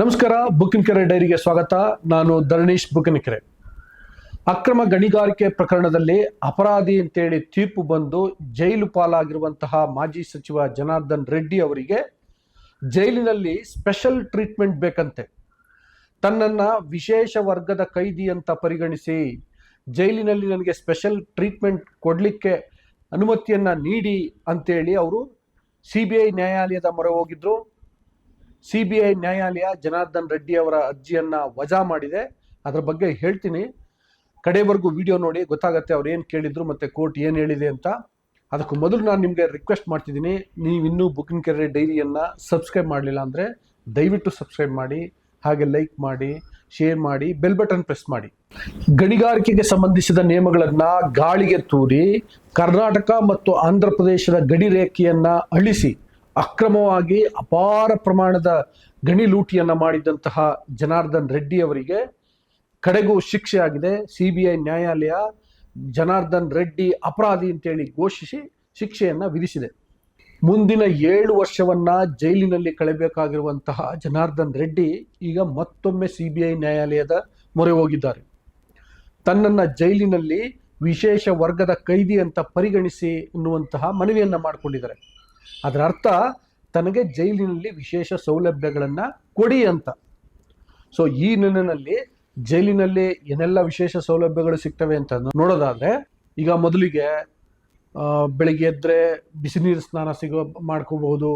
ನಮಸ್ಕಾರ, ಬುಕ್ಕಿನಕೆರೆ ಡೈರಿಗೆ ಸ್ವಾಗತ. ನಾನು ಧರಣೀಶ್ ಬುಕ್ಕಿನಕೆರೆ. ಅಕ್ರಮ ಗಣಿಗಾರಿಕೆ ಪ್ರಕರಣದಲ್ಲಿ ಅಪರಾಧಿ ಅಂತೇಳಿ ತೀರ್ಪು ಬಂದು ಜೈಲು ಪಾಲಾಗಿರುವಂತಹ ಮಾಜಿ ಸಚಿವ ಜನಾರ್ದನ್ ರೆಡ್ಡಿ ಅವರಿಗೆ ಜೈಲಿನಲ್ಲಿ ಸ್ಪೆಷಲ್ ಟ್ರೀಟ್ಮೆಂಟ್ ಬೇಕಂತೆ. ತನ್ನನ್ನ ವಿಶೇಷ ವರ್ಗದ ಕೈದಿ ಅಂತ ಪರಿಗಣಿಸಿ ಜೈಲಿನಲ್ಲಿ ನನಗೆ ಸ್ಪೆಷಲ್ ಟ್ರೀಟ್ಮೆಂಟ್ ಕೊಡಲಿಕ್ಕೆ ಅನುಮತಿಯನ್ನ ನೀಡಿ ಅಂತೇಳಿ ಅವರು ಸಿ ಬಿ ಐ ನ್ಯಾಯಾಲಯದ ಮೊರೆ ಹೋಗಿದ್ರು. ಸಿ ಬಿ ಐ ನ್ಯಾಯಾಲಯ ಜನಾರ್ದನ್ ರೆಡ್ಡಿ ಅವರ ಅರ್ಜಿಯನ್ನ ವಜಾ ಮಾಡಿದೆ. ಅದರ ಬಗ್ಗೆ ಹೇಳ್ತೀನಿ. ಕಡೆವರೆಗೂ ವಿಡಿಯೋ ನೋಡಿ, ಗೊತ್ತಾಗತ್ತೆ ಅವ್ರು ಏನು ಕೇಳಿದ್ರು ಮತ್ತೆ ಕೋರ್ಟ್ ಏನು ಹೇಳಿದೆ ಅಂತ. ಅದಕ್ಕೂ ಮೊದಲು ನಾನು ನಿಮಗೆ ರಿಕ್ವೆಸ್ಟ್ ಮಾಡ್ತಿದ್ದೀನಿ, ನೀವು ಇನ್ನೂ ಬುಕ್ಕಿನ ಕೆರೆ ಡೈರಿಯನ್ನು ಸಬ್ಸ್ಕ್ರೈಬ್ ಮಾಡಲಿಲ್ಲ ಅಂದರೆ ದಯವಿಟ್ಟು ಸಬ್ಸ್ಕ್ರೈಬ್ ಮಾಡಿ, ಹಾಗೆ ಲೈಕ್ ಮಾಡಿ ಶೇರ್ ಮಾಡಿ ಬೆಲ್ ಬಟನ್ ಪ್ರೆಸ್ ಮಾಡಿ. ಗಣಿಗಾರಿಕೆಗೆ ಸಂಬಂಧಿಸಿದ ನಿಯಮಗಳನ್ನು ಗಾಳಿಗೆ ತೂರಿ, ಕರ್ನಾಟಕ ಮತ್ತು ಆಂಧ್ರ ಪ್ರದೇಶದ ಗಡಿ ರೇಖೆಯನ್ನ ಅಳಿಸಿ. ಅಕ್ರಮವಾಗಿ ಅಪಾರ ಪ್ರಮಾಣದ ಗಣಿ ಲೂಟಿಯನ್ನು ಮಾಡಿದಂತಹ ಜನಾರ್ದನ್ ರೆಡ್ಡಿ ಅವರಿಗೆ ಕಡೆಗೂ ಶಿಕ್ಷೆ ಆಗಿದೆ. ಸಿ ಬಿ ಐ ನ್ಯಾಯಾಲಯ ಜನಾರ್ದನ್ ರೆಡ್ಡಿ ಅಪರಾಧಿ ಅಂತೇಳಿ ಘೋಷಿಸಿ ಶಿಕ್ಷೆಯನ್ನು ವಿಧಿಸಿದೆ. ಮುಂದಿನ ಏಳು ವರ್ಷವನ್ನ ಜೈಲಿನಲ್ಲಿ ಕಳೆಯಬೇಕಾಗಿರುವಂತಹ ಜನಾರ್ದನ್ ರೆಡ್ಡಿ ಈಗ ಮತ್ತೊಮ್ಮೆ ಸಿ ಬಿ ಐ ನ್ಯಾಯಾಲಯದ ಮೊರೆ ಹೋಗಿದ್ದಾರೆ. ತನ್ನನ್ನ ಜೈಲಿನಲ್ಲಿ ವಿಶೇಷ ವರ್ಗದ ಕೈದಿ ಅಂತ ಪರಿಗಣಿಸಿ ಎನ್ನುವಂತಹ ಮನವಿಯನ್ನು ಮಾಡಿಕೊಂಡಿದ್ದಾರೆ. ಅದರ ಅರ್ಥ ತನಗೆ ಜೈಲಿನಲ್ಲಿ ವಿಶೇಷ ಸೌಲಭ್ಯಗಳನ್ನು ಕೊಡಿ ಅಂತ. ಸೊ ಈ ನಿಟ್ಟಿನಲ್ಲಿ ಜೈಲಿನಲ್ಲಿ ಏನೆಲ್ಲ ವಿಶೇಷ ಸೌಲಭ್ಯಗಳು ಸಿಗ್ತವೆ ಅಂತ ನೋಡೋದಾದ್ರೆ, ಈಗ ಮೊದಲಿಗೆ ಬೆಳಿಗ್ಗೆ ಎದ್ರೆ ಬಿಸಿ ನೀರು ಸ್ನಾನ ಸಿಗೋ ಮಾಡ್ಕೋಬಹುದು.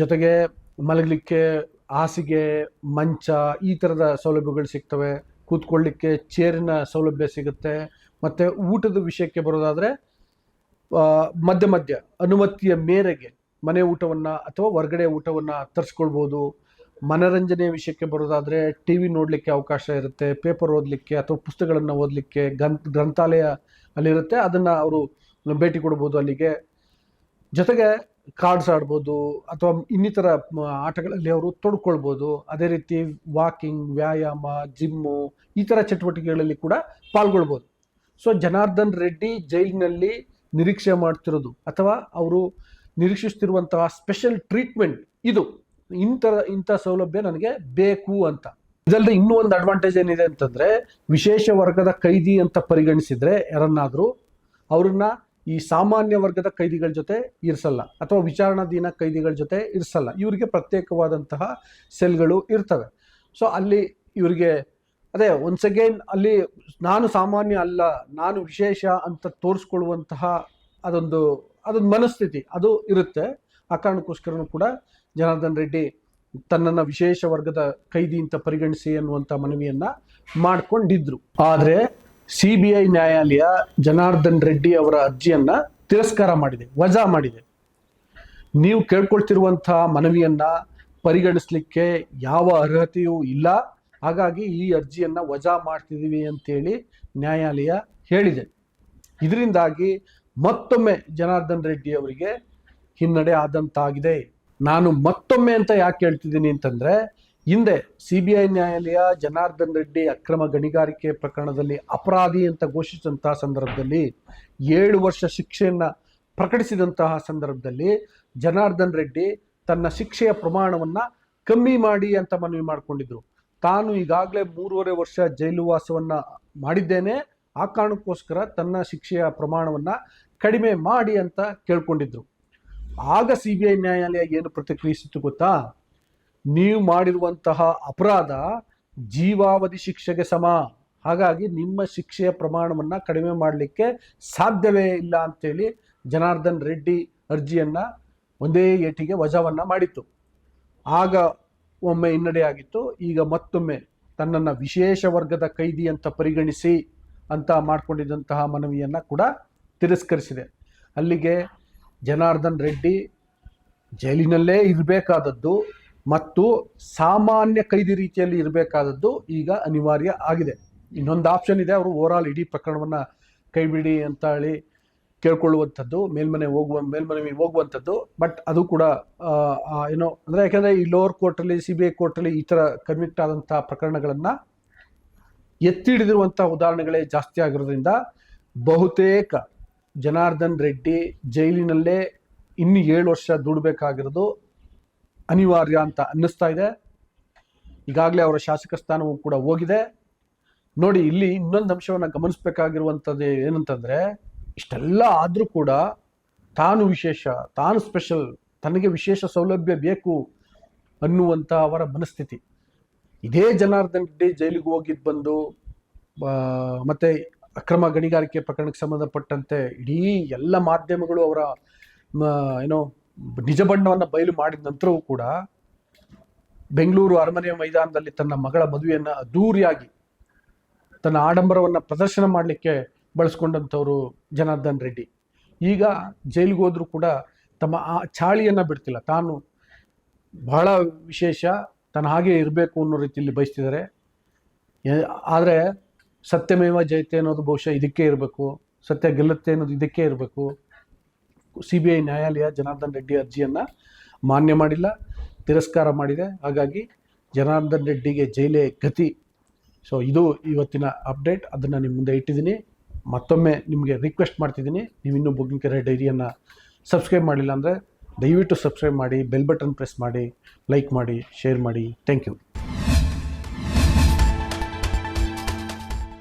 ಜೊತೆಗೆ ಮಲಗಲಿಕ್ಕೆ ಹಾಸಿಗೆ, ಮಂಚ, ಈ ಥರದ ಸೌಲಭ್ಯಗಳು ಸಿಗ್ತವೆ. ಕೂತ್ಕೊಳ್ಳಿಕ್ಕೆ ಚೇರಿನ ಸೌಲಭ್ಯ ಸಿಗುತ್ತೆ. ಮತ್ತು ಊಟದ ವಿಷಯಕ್ಕೆ ಬರೋದಾದ್ರೆ ಮಧ್ಯ ಮಧ್ಯ ಅನುಮತಿಯ ಮೇರೆಗೆ ಮನೆ ಊಟವನ್ನ ಅಥವಾ ಹೊರಗಡೆ ಊಟವನ್ನ ತರಿಸ್ಕೊಳ್ಬೋದು. ಮನರಂಜನೆ ವಿಷಯಕ್ಕೆ ಬರೋದಾದರೆ ಟಿ ವಿ ನೋಡಲಿಕ್ಕೆ ಅವಕಾಶ ಇರುತ್ತೆ, ಪೇಪರ್ ಓದಲಿಕ್ಕೆ ಅಥವಾ ಪುಸ್ತಕಗಳನ್ನು ಓದಲಿಕ್ಕೆ ಗ್ರಂಥ, ಗ್ರಂಥಾಲಯ ಅಲ್ಲಿರುತ್ತೆ. ಅದನ್ನ ಅವರು ಭೇಟಿ ಕೊಡ್ಬೋದು ಅಲ್ಲಿಗೆ. ಜೊತೆಗೆ ಕಾರ್ಡ್ಸ್ ಆಡ್ಬೋದು ಅಥವಾ ಇನ್ನಿತರ ಆಟಗಳಲ್ಲಿ ಅವರು ತೊಡ್ಕೊಳ್ಬೋದು. ಅದೇ ರೀತಿ ವಾಕಿಂಗ್ ವ್ಯಾಯಾಮ ಜಿಮ್ಮು ಈ ಥರ ಚಟುವಟಿಕೆಗಳಲ್ಲಿ ಕೂಡ ಪಾಲ್ಗೊಳ್ಬೋದು. ಸೊ ಜನಾರ್ದನ್ ರೆಡ್ಡಿ ಜೈಲಿನಲ್ಲಿ ನಿರೀಕ್ಷೆ ಮಾಡ್ತಿರೋದು. ಅಥವಾ ಅವರು ನಿರೀಕ್ಷಿಸ್ತಿರುವಂತಹ ಸ್ಪೆಷಲ್ ಟ್ರೀಟ್ಮೆಂಟ್ ಇದು. ಇಂಥ ಇಂಥ ಸೌಲಭ್ಯ ನನಗೆ ಬೇಕು ಅಂತ. ಇದಲ್ಲದೆ ಇನ್ನೂ ಒಂದು ಅಡ್ವಾಂಟೇಜ್ ಏನಿದೆ ಅಂತಂದ್ರೆ, ವಿಶೇಷ ವರ್ಗದ ಕೈದಿ ಅಂತ ಪರಿಗಣಿಸಿದ್ರೆ ಯಾರನ್ನಾದರೂ ಅವ್ರನ್ನ ಈ ಸಾಮಾನ್ಯ ವರ್ಗದ ಕೈದಿಗಳ ಜೊತೆ ಇರಿಸಲ್ಲ. ಅಥವಾ ವಿಚಾರಣಾಧೀನ ಕೈದಿಗಳ ಜೊತೆ ಇರಿಸಲ್ಲ. ಇವರಿಗೆ ಪ್ರತ್ಯೇಕವಾದಂತಹ ಸೆಲ್ಗಳು ಇರ್ತವೆ. ಸೊ ಅಲ್ಲಿ ಇವರಿಗೆ ಅದೇ ಒನ್ಸ್ ಅಗೇನ್ ಅಲ್ಲಿ ನಾನು ಸಾಮಾನ್ಯ ಅಲ್ಲ, ನಾನು ವಿಶೇಷ ಅಂತ ತೋರಿಸ್ಕೊಳ್ಳುವಂತಹ ಅದೊಂದು ಅದೊಂದು ಮನಸ್ಥಿತಿ, ಅದು ಇರುತ್ತೆ. ಆ ಕಾರಣಕ್ಕೋಸ್ಕರನೂ ಕೂಡ ಜನಾರ್ದನ್ ರೆಡ್ಡಿ ತನ್ನನ್ನು ವಿಶೇಷ ವರ್ಗದ ಕೈದಿ ಅಂತ ಪರಿಗಣಿಸಿ ಅನ್ನುವಂಥ ಮನವಿಯನ್ನ ಮಾಡಿಕೊಂಡಿದ್ರು. ಆದರೆ ಸಿ ಬಿ ಐ ನ್ಯಾಯಾಲಯ ಜನಾರ್ದನ್ ರೆಡ್ಡಿ ಅವರ ಅರ್ಜಿಯನ್ನ ತಿರಸ್ಕಾರ ಮಾಡಿದೆ, ವಜಾ ಮಾಡಿದೆ. ನೀವು ಕೇಳ್ಕೊಳ್ತಿರುವಂತಹ ಮನವಿಯನ್ನ ಪರಿಗಣಿಸಲಿಕ್ಕೆ ಯಾವ ಅರ್ಹತೆಯೂ ಇಲ್ಲ. ಹಾಗಾಗಿ ಈ ಅರ್ಜಿಯನ್ನು ವಜಾ ಮಾಡ್ತಿದ್ದೀವಿ ಅಂತೇಳಿ ನ್ಯಾಯಾಲಯ ಹೇಳಿದೆ. ಇದರಿಂದಾಗಿ ಮತ್ತೊಮ್ಮೆ ಜನಾರ್ದನ್ ರೆಡ್ಡಿ ಅವರಿಗೆ ಹಿನ್ನಡೆ ಆದಂತಾಗಿದೆ. ನಾನು ಮತ್ತೊಮ್ಮೆ ಅಂತ ಯಾಕೆ ಹೇಳ್ತಿದ್ದೀನಿ ಅಂತಂದ್ರೆ, ಹಿಂದೆ ಸಿ ಬಿ ಐ ನ್ಯಾಯಾಲಯ ಜನಾರ್ದನ್ ರೆಡ್ಡಿ ಅಕ್ರಮ ಗಣಿಗಾರಿಕೆ ಪ್ರಕರಣದಲ್ಲಿ ಅಪರಾಧಿ ಅಂತ ಘೋಷಿಸಿದಂತಹ ಸಂದರ್ಭದಲ್ಲಿ ಏಳು ವರ್ಷ ಶಿಕ್ಷೆಯನ್ನು ಪ್ರಕಟಿಸಿದಂತಹ ಸಂದರ್ಭದಲ್ಲಿ ಜನಾರ್ದನ್ ರೆಡ್ಡಿ ತನ್ನ ಶಿಕ್ಷೆಯ ಪ್ರಮಾಣವನ್ನ ಕಮ್ಮಿ ಮಾಡಿ ಅಂತ ಮನವಿ ಮಾಡಿಕೊಂಡಿದ್ರು. ತಾನು ಈಗಾಗಲೇ ಮೂರುವರೆ ವರ್ಷ ಜೈಲು ವಾಸವನ್ನು ಮಾಡಿದ್ದೇನೆ. ಆ ಕಾರಣಕ್ಕೋಸ್ಕರ ತನ್ನ ಶಿಕ್ಷೆಯ ಪ್ರಮಾಣವನ್ನು ಕಡಿಮೆ ಮಾಡಿ ಅಂತ ಕೇಳ್ಕೊಂಡಿದ್ರು. ಆಗ ಸಿ ಬಿ ಐ ನ್ಯಾಯಾಲಯ ಏನು ಪ್ರತಿಕ್ರಿಯಿಸಿತು ಗೊತ್ತಾ? ನೀವು ಮಾಡಿರುವಂತಹ ಅಪರಾಧ ಜೀವಾವಧಿ ಶಿಕ್ಷೆಗೆ ಸಮ. ಹಾಗಾಗಿ ನಿಮ್ಮ ಶಿಕ್ಷೆಯ ಪ್ರಮಾಣವನ್ನು ಕಡಿಮೆ ಮಾಡಲಿಕ್ಕೆ ಸಾಧ್ಯವೇ ಇಲ್ಲ ಅಂತೇಳಿ ಜನಾರ್ದನ್ ರೆಡ್ಡಿ ಅರ್ಜಿಯನ್ನು ಒಂದೇ ಏಟಿಗೆ ವಜಾವನ್ನು ಮಾಡಿತ್ತು. ಆಗ ಒಮ್ಮೆ ಹಿನ್ನಡೆಯಾಗಿತ್ತು ಈಗ ಮತ್ತೊಮ್ಮೆ ತನ್ನನ್ನು ವಿಶೇಷ ವರ್ಗದ ಕೈದಿ ಅಂತ ಪರಿಗಣಿಸಿ ಅಂತ ಮಾಡಿಕೊಂಡಿದ್ದಂತಹ ಮನವಿಯನ್ನು ಕೂಡ ತಿರಸ್ಕರಿಸಿದೆ. ಅಲ್ಲಿಗೆ ಜನಾರ್ದನ್ ರೆಡ್ಡಿ ಜೈಲಿನಲ್ಲೇ ಇರಬೇಕಾದದ್ದು ಮತ್ತು ಸಾಮಾನ್ಯ ಕೈದಿ ರೀತಿಯಲ್ಲಿ ಇರಬೇಕಾದದ್ದು ಈಗ ಅನಿವಾರ್ಯ ಆಗಿದೆ. ಇನ್ನೊಂದು ಆಪ್ಷನ್ ಇದೆ, ಅವರು ಓವರಾಲ್ ಇಡೀ ಪ್ರಕರಣವನ್ನು ಕೈಬಿಡಿ ಅಂತ ಹೇಳಿ ಕೇಳ್ಕೊಳ್ಳುವಂಥದ್ದು, ಮೇಲ್ಮನೆ ಹೋಗುವ ಮೇಲ್ಮನೆ ಹೋಗುವಂಥದ್ದು ಬಟ್ ಅದು ಕೂಡ ಏನೋ, ಅಂದರೆ ಯಾಕಂದ್ರೆ ಈ ಲೋವರ್ ಕೋರ್ಟಲ್ಲಿ ಸಿ ಬಿ ಐ ಕೋರ್ಟಲ್ಲಿ ಈ ಥರ ಕನ್ವಿಕ್ಟ್ ಆದಂಥ ಪ್ರಕರಣಗಳನ್ನು ಎತ್ತಿ ಹಿಡಿದಿರುವಂಥ ಉದಾಹರಣೆಗಳೇ ಜಾಸ್ತಿ ಆಗಿರೋದ್ರಿಂದ ಬಹುತೇಕ ಜನಾರ್ದನ್ ರೆಡ್ಡಿ ಜೈಲಿನಲ್ಲೇ ಇನ್ನು ಏಳು ವರ್ಷ ದೂಡಬೇಕಾಗಿರೋದು ಅನಿವಾರ್ಯ ಅಂತ ಅನ್ನಿಸ್ತಾ ಇದೆ. ಈಗಾಗಲೇ ಅವರ ಶಾಸಕ ಸ್ಥಾನವೂ ಕೂಡ ಹೋಗಿದೆ. ನೋಡಿ, ಇಲ್ಲಿ ಇನ್ನೊಂದು ಅಂಶವನ್ನು ಗಮನಿಸಬೇಕಾಗಿರುವಂಥದ್ದು ಏನಂತಂದ್ರೆ ಇಷ್ಟೆಲ್ಲ ಆದರೂ ಕೂಡ ತಾನು ವಿಶೇಷ, ತಾನು ಸ್ಪೆಷಲ್ ತನಗೆ ವಿಶೇಷ ಸೌಲಭ್ಯ ಬೇಕು ಅನ್ನುವಂಥ ಅವರ ಮನಸ್ಥಿತಿ. ಇದೇ ಜನಾರ್ದನ್ ರೆಡ್ಡಿ ಜೈಲಿಗೆ ಹೋಗಿದ್ದು ಬಂದು ಮತ್ತೆ ಅಕ್ರಮ ಗಣಿಗಾರಿಕೆ ಪ್ರಕರಣಕ್ಕೆ ಸಂಬಂಧಪಟ್ಟಂತೆ ಇಡೀ ಎಲ್ಲ ಮಾಧ್ಯಮಗಳು ಅವರ ಏನೋ ನಿಜ ಬಣ್ಣವನ್ನು ಬಯಲು ಮಾಡಿದ ನಂತರವೂ ಕೂಡ ಬೆಂಗಳೂರು ಅರಮನೆಯ ಮೈದಾನದಲ್ಲಿ ತನ್ನ ಮಗಳ ಮದುವೆಯನ್ನು ಅದ್ದೂರಿಯಾಗಿ ತನ್ನ ಆಡಂಬರವನ್ನು ಪ್ರದರ್ಶನ ಮಾಡಲಿಕ್ಕೆ ಬಳಸ್ಕೊಂಡಂಥವ್ರು ಜನಾರ್ದನ್ ರೆಡ್ಡಿ. ಈಗ ಜೈಲಿಗೆ ಹೋದರೂ ಕೂಡ ತಮ್ಮ ಆ ಚಾಳಿಯನ್ನು ಬಿಡ್ತಿಲ್ಲ. ತಾನು ಬಹಳ ವಿಶೇಷ, ತಾನು ಹಾಗೆ ಇರಬೇಕು ಅನ್ನೋ ರೀತಿಯಲ್ಲಿ ಬಯಸ್ತಿದ್ದಾರೆ. ಆದರೆ ಸತ್ಯಮೇವ ಜಯತೆ ಅನ್ನೋದು ಬಹುಶಃ ಇದಕ್ಕೆ ಇರಬೇಕು, ಸತ್ಯ ಗೆಲ್ಲುತ್ತೆ ಅನ್ನೋದು ಇದಕ್ಕೆ ಇರಬೇಕು. ಸಿ ಬಿ ಐ ನ್ಯಾಯಾಲಯ ಜನಾರ್ದನ್ ರೆಡ್ಡಿ ಅರ್ಜಿಯನ್ನು ಮಾನ್ಯ ಮಾಡಿಲ್ಲ, ತಿರಸ್ಕಾರ ಮಾಡಿದೆ. ಹಾಗಾಗಿ ಜನಾರ್ದನ್ ರೆಡ್ಡಿಗೆ ಜೈಲೇ ಗತಿ. ಸೊ ಇದು ಇವತ್ತಿನ ಅಪ್ಡೇಟ್. ಅದನ್ನು ನಿಮ್ಮ ಮುಂದೆ ಇಟ್ಟಿದ್ದೀನಿ. ಮತ್ತೊಮ್ಮೆ ನಿಮಗೆ ರಿಕ್ವೆಸ್ಟ್ ಮಾಡ್ತಿದ್ದೀನಿ. ನೀವು ಇನ್ನೂ ಬುಗ್ಗಿಂಕೆರೆ ಡೈರಿಯನ್ನು ಸಬ್ಸ್ಕ್ರೈಬ್ ಮಾಡಿಲ್ಲ ಅಂದರೆ ದಯವಿಟ್ಟು ಸಬ್ಸ್ಕ್ರೈಬ್ ಮಾಡಿ ಬೆಲ್ ಬಟನ್ ಪ್ರೆಸ್ ಮಾಡಿ ಲೈಕ್ ಮಾಡಿ ಶೇರ್ ಮಾಡಿ. Thank you